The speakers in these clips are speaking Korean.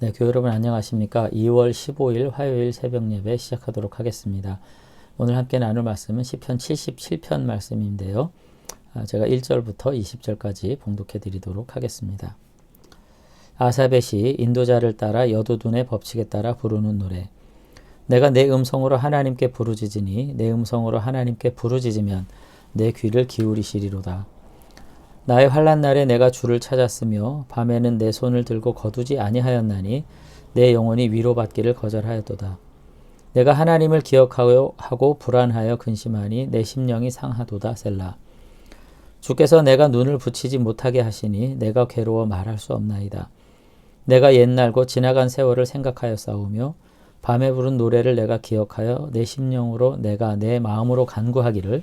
네, 교회 여러분 안녕하십니까? 2월 15일 화요일 새벽 예배 시작하도록 하겠습니다. 오늘 함께 나눌 말씀은 시편 77편 말씀인데요. 아, 제가 1절부터 20절까지 봉독해 드리도록 하겠습니다. 아사벳이 인도자를 따라 여도둔의 법칙에 따라 부르는 노래. 내가 내 음성으로 하나님께 부르짖으니 내 음성으로 하나님께 부르짖으면 내 귀를 기울이시리로다. 나의 환란 날에 내가 주를 찾았으며 밤에는 내 손을 들고 거두지 아니하였나니 내 영혼이 위로받기를 거절하였도다. 내가 하나님을 기억하고 하고 불안하여 근심하니 내 심령이 상하도다 셀라. 주께서 내가 눈을 붙이지 못하게 하시니 내가 괴로워 말할 수 없나이다. 내가 옛날고 지나간 세월을 생각하여 싸우며 밤에 부른 노래를 내가 기억하여 내 심령으로 내가 내 마음으로 간구하기를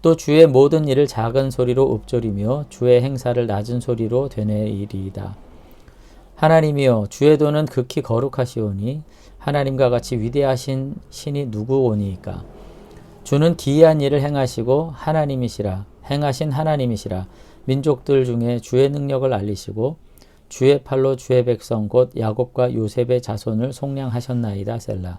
또 주의 모든 일을 작은 소리로 읊조리며 주의 행사를 낮은 소리로 되뇌이리이다. 하나님이여 주의 도는 극히 거룩하시오니 하나님과 같이 위대하신 신이 누구오니이까? 주는 기이한 일을 행하시고 하나님이시라 행하신 하나님이시라. 민족들 중에 주의 능력을 알리시고 주의 팔로 주의 백성 곧 야곱과 요셉의 자손을 속량하셨나이다 셀라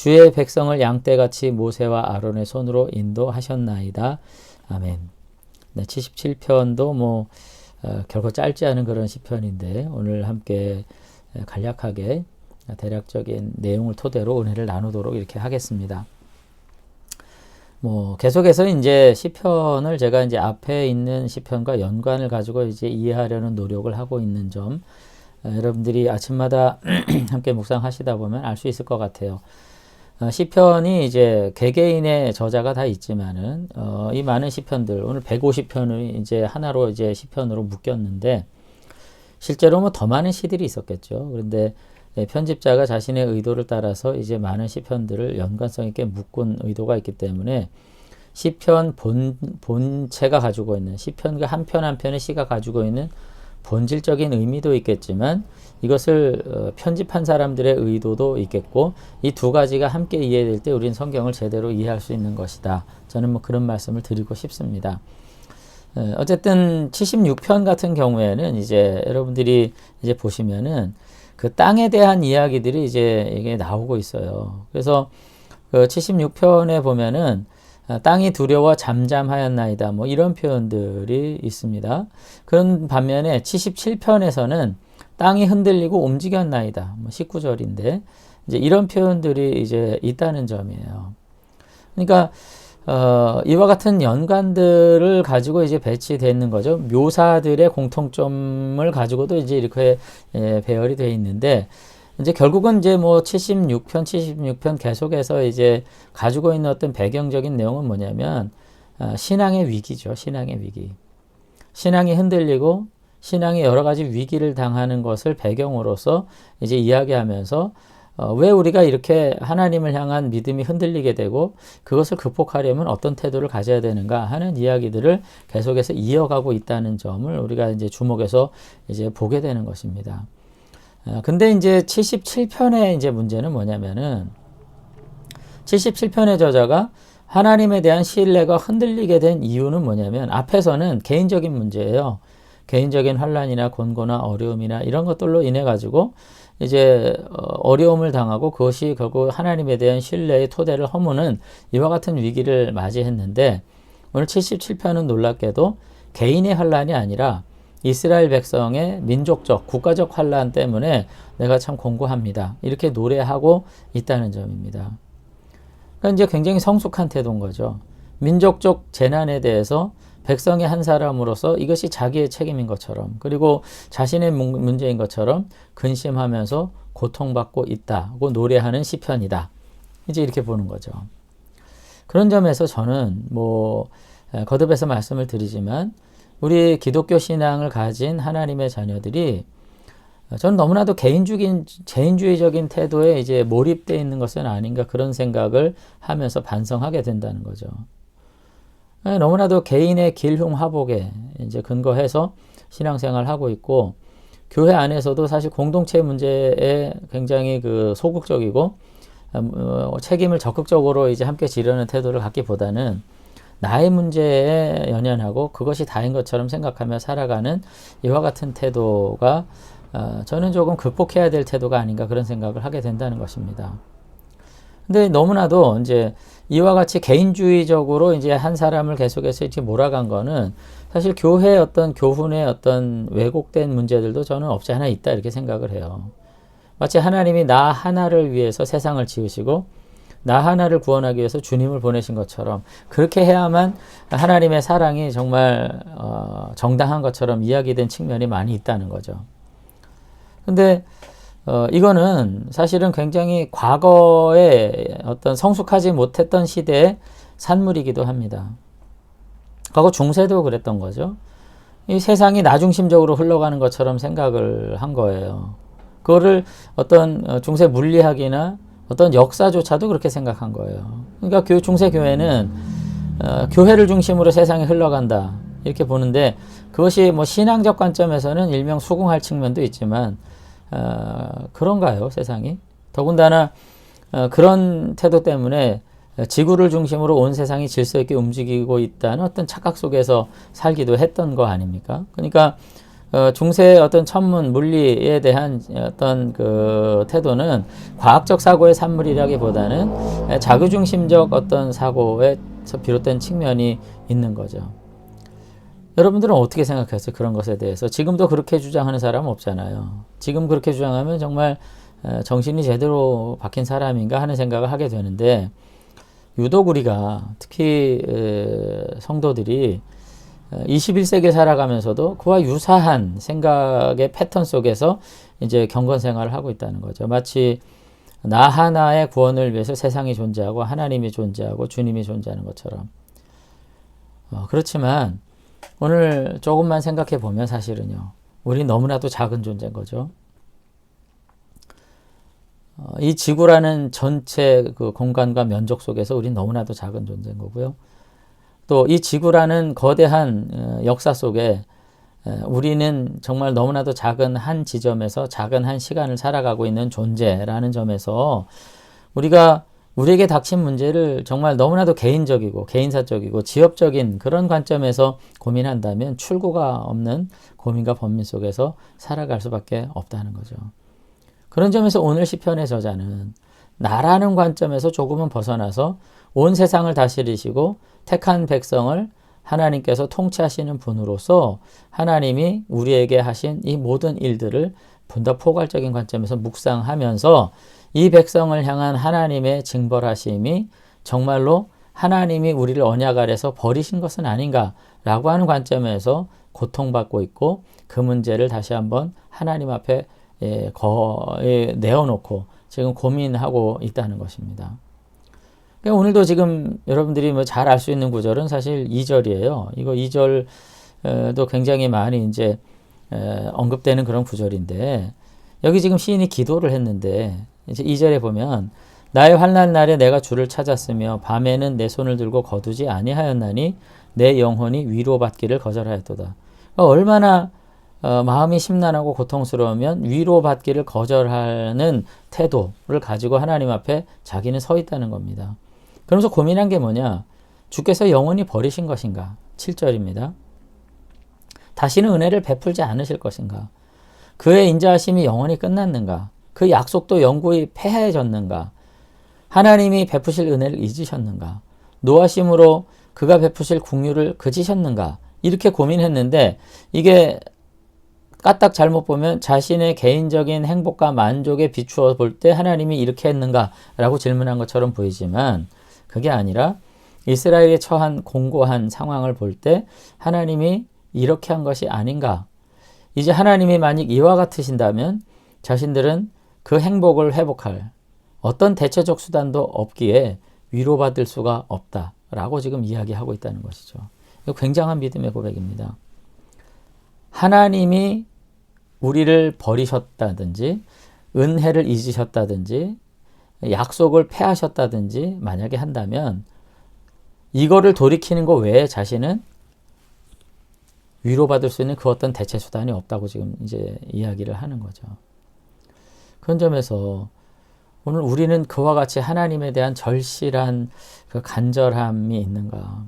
주의 백성을 양떼같이 모세와 아론의 손으로 인도하셨나이다. 아멘. 네, 77편도 뭐 어, 결코 짧지 않은 그런 시편인데 오늘 함께 간략하게 대략적인 내용을 토대로 은혜를 나누도록 이렇게 하겠습니다. 뭐 계속해서 이제 시편을 제가 이제 앞에 있는 시편과 연관을 가지고 이제 이해하려는 노력을 하고 있는 점 어, 여러분들이 아침마다 함께 묵상하시다 보면 알 수 있을 것 같아요. 어, 시편이 이제 개개인의 저자가 다 있지만은 어, 이 많은 시편들 오늘 150편을 이제 하나로 이제 시편으로 묶였는데 실제로 뭐 더 많은 시들이 있었겠죠. 그런데 네, 편집자가 자신의 의도를 따라서 이제 많은 시편들을 연관성 있게 묶은 의도가 있기 때문에 시편 본 본체가 가지고 있는 시편과 한 편 한 편의 시가 가지고 있는 본질적인 의미도 있겠지만 이것을 어, 편집한 사람들의 의도도 있겠고 이 두 가지가 함께 이해될 때 우리는 성경을 제대로 이해할 수 있는 것이다. 저는 뭐 그런 말씀을 드리고 싶습니다. 어, 어쨌든 76편 같은 경우에는 이제 여러분들이 이제 보시면은 그 땅에 대한 이야기들이 이제 이게 나오고 있어요. 그래서 그 76편에 보면은 아, 땅이 두려워 잠잠하였나이다. 뭐 이런 표현들이 있습니다. 그런 반면에 77편에서는 땅이 흔들리고 움직였나이다. 뭐 19절인데 이제 이런 표현들이 이제 있다는 점이에요. 그러니까 어, 이와 같은 연관들을 가지고 이제 배치되는 거죠. 묘사들의 공통점을 가지고도 이제 이렇게 예, 배열이 되어 있는데 이제 결국은 이제 뭐 76편, 76편 계속해서 이제 가지고 있는 어떤 배경적인 내용은 뭐냐면 어, 신앙의 위기죠. 신앙의 위기. 신앙이 흔들리고 신앙이 여러 가지 위기를 당하는 것을 배경으로서 이제 이야기하면서 어, 왜 우리가 이렇게 하나님을 향한 믿음이 흔들리게 되고 그것을 극복하려면 어떤 태도를 가져야 되는가 하는 이야기들을 계속해서 이어가고 있다는 점을 우리가 이제 주목해서 이제 보게 되는 것입니다. 어, 근데 이제 77편의 이제 문제는 뭐냐면은 77편의 저자가 하나님에 대한 신뢰가 흔들리게 된 이유는 뭐냐면 앞에서는 개인적인 문제예요. 개인적인 환란이나 곤고나 어려움이나 이런 것들로 인해 가지고 이제 어, 어려움을 당하고 그것이 결국 하나님에 대한 신뢰의 토대를 허무는 이와 같은 위기를 맞이했는데 오늘 77편은 놀랍게도 개인의 환란이 아니라 이스라엘 백성의 민족적, 국가적 환란 때문에 내가 참 공고합니다. 이렇게 노래하고 있다는 점입니다. 그러니까 이제 굉장히 성숙한 태도인 거죠. 민족적 재난에 대해서 백성의 한 사람으로서 이것이 자기의 책임인 것처럼 그리고 자신의 문제인 것처럼 근심하면서 고통받고 있다고 노래하는 시편이다. 이제 이렇게 보는 거죠. 그런 점에서 저는 뭐 거듭해서 말씀을 드리지만 우리 기독교 신앙을 가진 하나님의 자녀들이 저는 너무나도 개인주의적인, 개인주의적인 태도에 이제 몰입되어 있는 것은 아닌가 그런 생각을 하면서 반성하게 된다는 거죠. 예, 너무나도 개인의 길흉화복에 이제 근거해서 신앙생활을 하고 있고 교회 안에서도 사실 공동체 문제에 굉장히 그 소극적이고 어, 책임을 적극적으로 이제 함께 지르는 태도를 갖기보다는 나의 문제에 연연하고 그것이 다인 것처럼 생각하며 살아가는 이와 같은 태도가 어, 저는 조금 극복해야 될 태도가 아닌가 그런 생각을 하게 된다는 것입니다. 근데 너무나도 이제 이와 같이 개인주의적으로 이제 한 사람을 계속해서 이렇게 몰아간 거는 사실 교회 어떤 교훈의 어떤 왜곡된 문제들도 저는 없지 않아 있다 이렇게 생각을 해요. 마치 하나님이 나 하나를 위해서 세상을 지으시고 나 하나를 구원하기 위해서 주님을 보내신 것처럼 그렇게 해야만 하나님의 사랑이 정말 어, 정당한 것처럼 이야기된 측면이 많이 있다는 거죠. 근데 어, 이거는 사실은 굉장히 과거에 어떤 성숙하지 못했던 시대의 산물이기도 합니다. 과거 중세도 그랬던 거죠. 이 세상이 나중심적으로 흘러가는 것처럼 생각을 한 거예요. 그거를 어떤 어, 중세 물리학이나 어떤 역사조차도 그렇게 생각한 거예요. 그러니까 교, 중세 교회는 어, 교회를 중심으로 세상이 흘러간다 이렇게 보는데 그것이 뭐 신앙적 관점에서는 일명 수긍할 측면도 있지만 어, 그런가요, 세상이? 더군다나 어, 그런 태도 때문에 지구를 중심으로 온 세상이 질서 있게 움직이고 있다는 어떤 착각 속에서 살기도 했던 거 아닙니까? 그러니까 어, 중세의 어떤 천문 물리에 대한 어떤 그 태도는 과학적 사고의 산물이라기보다는 자기중심적 어떤 사고에서 비롯된 측면이 있는 거죠. 여러분들은 어떻게 생각하세요? 그런 것에 대해서. 지금도 그렇게 주장하는 사람은 없잖아요. 지금 그렇게 주장하면 정말 정신이 제대로 박힌 사람인가 하는 생각을 하게 되는데, 유독 우리가 특히 성도들이 21세기에 살아가면서도 그와 유사한 생각의 패턴 속에서 이제 경건 생활을 하고 있다는 거죠. 마치 나 하나의 구원을 위해서 세상이 존재하고 하나님이 존재하고 주님이 존재하는 것처럼. 어, 그렇지만 오늘 조금만 생각해 보면 사실은요. 우리 너무나도 작은 존재인 거죠. 어, 이 지구라는 전체 그 공간과 면적 속에서 우리 너무나도 작은 존재인 거고요. 또 이 지구라는 거대한 어, 역사 속에 우리는 정말 너무나도 작은 한 지점에서 작은 한 시간을 살아가고 있는 존재라는 점에서 우리가 우리에게 닥친 문제를 정말 너무나도 개인적이고 개인사적이고 지역적인 그런 관점에서 고민한다면 출구가 없는 고민과 범민 속에서 살아갈 수밖에 없다는 거죠. 그런 점에서 오늘 시편의 저자는 나라는 관점에서 조금은 벗어나서 온 세상을 다스리시고 택한 백성을 하나님께서 통치하시는 분으로서 하나님이 우리에게 하신 이 모든 일들을 분다 포괄적인 관점에서 묵상하면서 이 백성을 향한 하나님의 징벌하심이 정말로 하나님이 우리를 언약 아래서 버리신 것은 아닌가라고 하는 관점에서 고통받고 있고 그 문제를 다시 한번 하나님 앞에 예, 거, 예, 내어놓고 지금 고민하고 있다는 것입니다. 그러니까 오늘도 지금 여러분들이 뭐 잘 알 수 있는 구절은 사실 2절이에요. 이거 2절도 굉장히 많이 이제 언급되는 그런 구절인데 여기 지금 시인이 기도를 했는데 이제 2절에 보면 나의 환난 날에 내가 주를 찾았으며 밤에는 내 손을 들고 거두지 아니하였나니 내 영혼이 위로받기를 거절하였도다. 그러니까 얼마나 어, 마음이 심란하고 고통스러우면 위로받기를 거절하는 태도를 가지고 하나님 앞에 자기는 서 있다는 겁니다. 그러면서 고민한 게 뭐냐? 주께서 영원히 버리신 것인가? 7절입니다. 다시는 은혜를 베풀지 않으실 것인가? 그의 인자하심이 영원히 끝났는가? 그 약속도 영구히 폐해졌는가? 하나님이 베푸실 은혜를 잊으셨는가? 노하심으로 그가 베푸실 궁유를 그지셨는가? 이렇게 고민했는데 이게 까딱 잘못 보면 자신의 개인적인 행복과 만족에 비추어 볼 때 하나님이 이렇게 했는가라고 질문한 것처럼 보이지만 그게 아니라 이스라엘이 처한 공고한 상황을 볼 때 하나님이 이렇게 한 것이 아닌가. 이제 하나님이 만약 이와 같으신다면 자신들은 그 행복을 회복할 어떤 대체적 수단도 없기에 위로받을 수가 없다 라고 지금 이야기하고 있다는 것이죠. 굉장한 믿음의 고백입니다. 하나님이 우리를 버리셨다든지 은혜를 잊으셨다든지 약속을 폐하셨다든지 만약에 한다면 이거를 돌이키는 것 외에 자신은 위로받을 수 있는 그 어떤 대체 수단이 없다고 지금 이제 이야기를 하는 거죠. 그런 점에서 오늘 우리는 그와 같이 하나님에 대한 절실한 그 간절함이 있는가.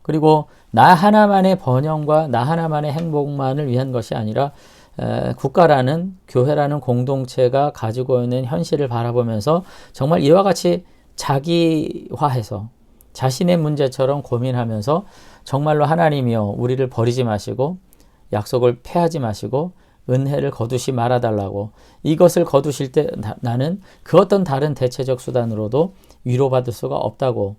그리고 나 하나만의 번영과 나 하나만의 행복만을 위한 것이 아니라 에, 국가라는 교회라는 공동체가 가지고 있는 현실을 바라보면서 정말 이와 같이 자기화해서 자신의 문제처럼 고민하면서 정말로 하나님이여 우리를 버리지 마시고 약속을 폐하지 마시고 은혜를 거두시 말아달라고. 이것을 거두실 때 나 는 그 어떤 다른 대체적 수단으로도 위로받을 수가 없다고.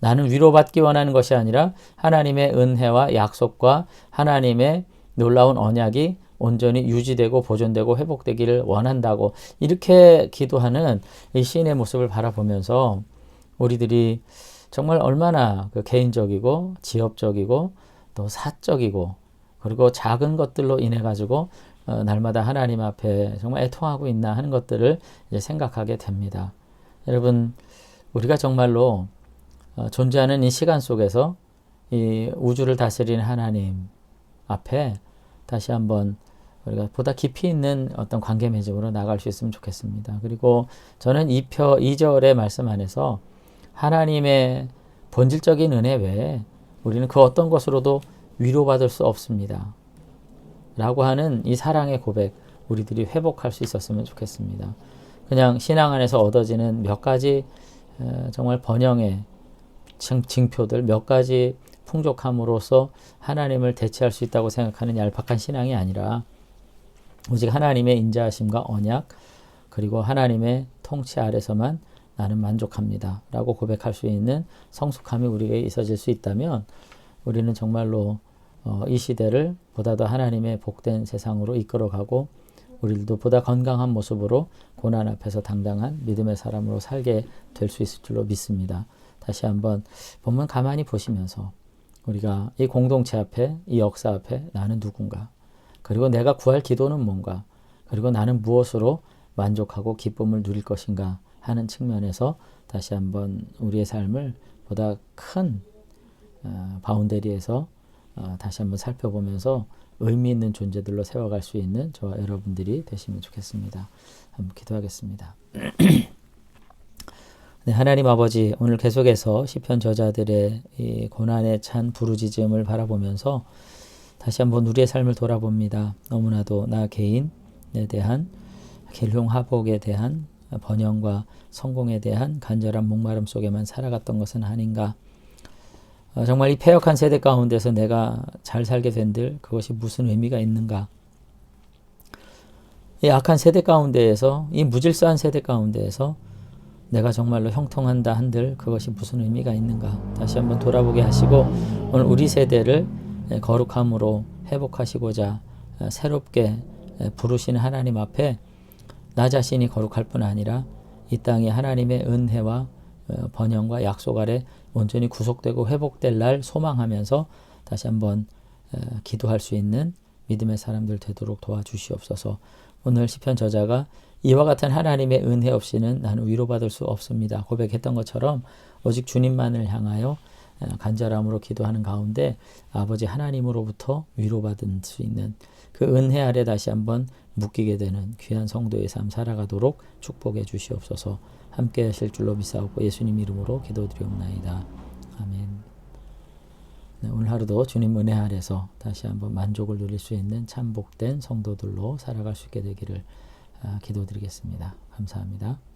나는 위로받기 원하는 것이 아니라 하나님의 은혜와 약속과 하나님의 놀라운 언약이 온전히 유지되고 보존되고 회복되기를 원한다고. 이렇게 기도하는 이 시인의 모습을 바라보면서 우리들이 정말 얼마나 그 개인적이고 지역적이고 또 사적이고 그리고 작은 것들로 인해 가지고 어, 날마다 하나님 앞에 정말 애통하고 있나 하는 것들을 이제 생각하게 됩니다. 여러분 우리가 정말로 어, 존재하는 이 시간 속에서 이 우주를 다스리는 하나님 앞에 다시 한번 우리가 보다 깊이 있는 어떤 관계 맺음으로 나갈 수 있으면 좋겠습니다. 그리고 저는 2표 2절의 말씀 안에서 하나님의 본질적인 은혜 외에 우리는 그 어떤 것으로도 위로받을 수 없습니다. 라고 하는 이 사랑의 고백, 우리들이 회복할 수 있었으면 좋겠습니다. 그냥 신앙 안에서 얻어지는 몇 가지 정말 번영의 징표들, 몇 가지 풍족함으로써 하나님을 대체할 수 있다고 생각하는 얄팍한 신앙이 아니라 오직 하나님의 인자하심과 언약 그리고 하나님의 통치 아래서만 나는 만족합니다. 라고 고백할 수 있는 성숙함이 우리에게 있어질 수 있다면 우리는 정말로 어, 이 시대를 보다 더 하나님의 복된 세상으로 이끌어가고 우리들도 보다 건강한 모습으로 고난 앞에서 당당한 믿음의 사람으로 살게 될 수 있을 줄로 믿습니다. 다시 한번 본문 가만히 보시면서 우리가 이 공동체 앞에 이 역사 앞에 나는 누군가 그리고 내가 구할 기도는 뭔가 그리고 나는 무엇으로 만족하고 기쁨을 누릴 것인가 하는 측면에서 다시 한번 우리의 삶을 보다 큰 어, 바운데리에서 어, 다시 한번 살펴보면서 의미 있는 존재들로 세워갈 수 있는 저와 여러분들이 되시면 좋겠습니다. 한번 기도하겠습니다. 네, 하나님 아버지 오늘 계속해서 시편 저자들의 이 고난에 찬 부르짖음을 바라보면서 다시 한번 우리의 삶을 돌아봅니다. 너무나도 나 개인에 대한 길흉하복에 대한 번영과 성공에 대한 간절한 목마름 속에만 살아갔던 것은 아닌가. 어, 정말 이 폐역한 세대 가운데서 내가 잘 살게 된들 그것이 무슨 의미가 있는가. 이 악한 세대 가운데에서 이 무질서한 세대 가운데에서 내가 정말로 형통한다 한들 그것이 무슨 의미가 있는가 다시 한번 돌아보게 하시고 오늘 우리 세대를 거룩함으로 회복하시고자 새롭게 부르시는 하나님 앞에 나 자신이 거룩할 뿐 아니라 이 땅에 하나님의 은혜와 어, 번영과 약속 아래 온전히 구속되고 회복될 날 소망하면서 다시 한번 어, 기도할 수 있는 믿음의 사람들 되도록 도와주시옵소서. 오늘 시편 저자가 이와 같은 하나님의 은혜 없이는 나는 위로받을 수 없습니다. 고백했던 것처럼 오직 주님만을 향하여 어, 간절함으로 기도하는 가운데 아버지 하나님으로부터 위로받을 수 있는 그 은혜 아래 다시 한번 묶이게 되는 귀한 성도의 삶 살아가도록 축복해 주시옵소서 함께 하실 줄로 믿사옵고 예수님 이름으로 기도드리옵나이다. 아멘. 네, 오늘 하루도 주님 은혜 아래서 다시 한번 만족을 누릴 수 있는 참 복된 성도들로 살아갈 수 있게 되기를 아, 기도드리겠습니다. 감사합니다.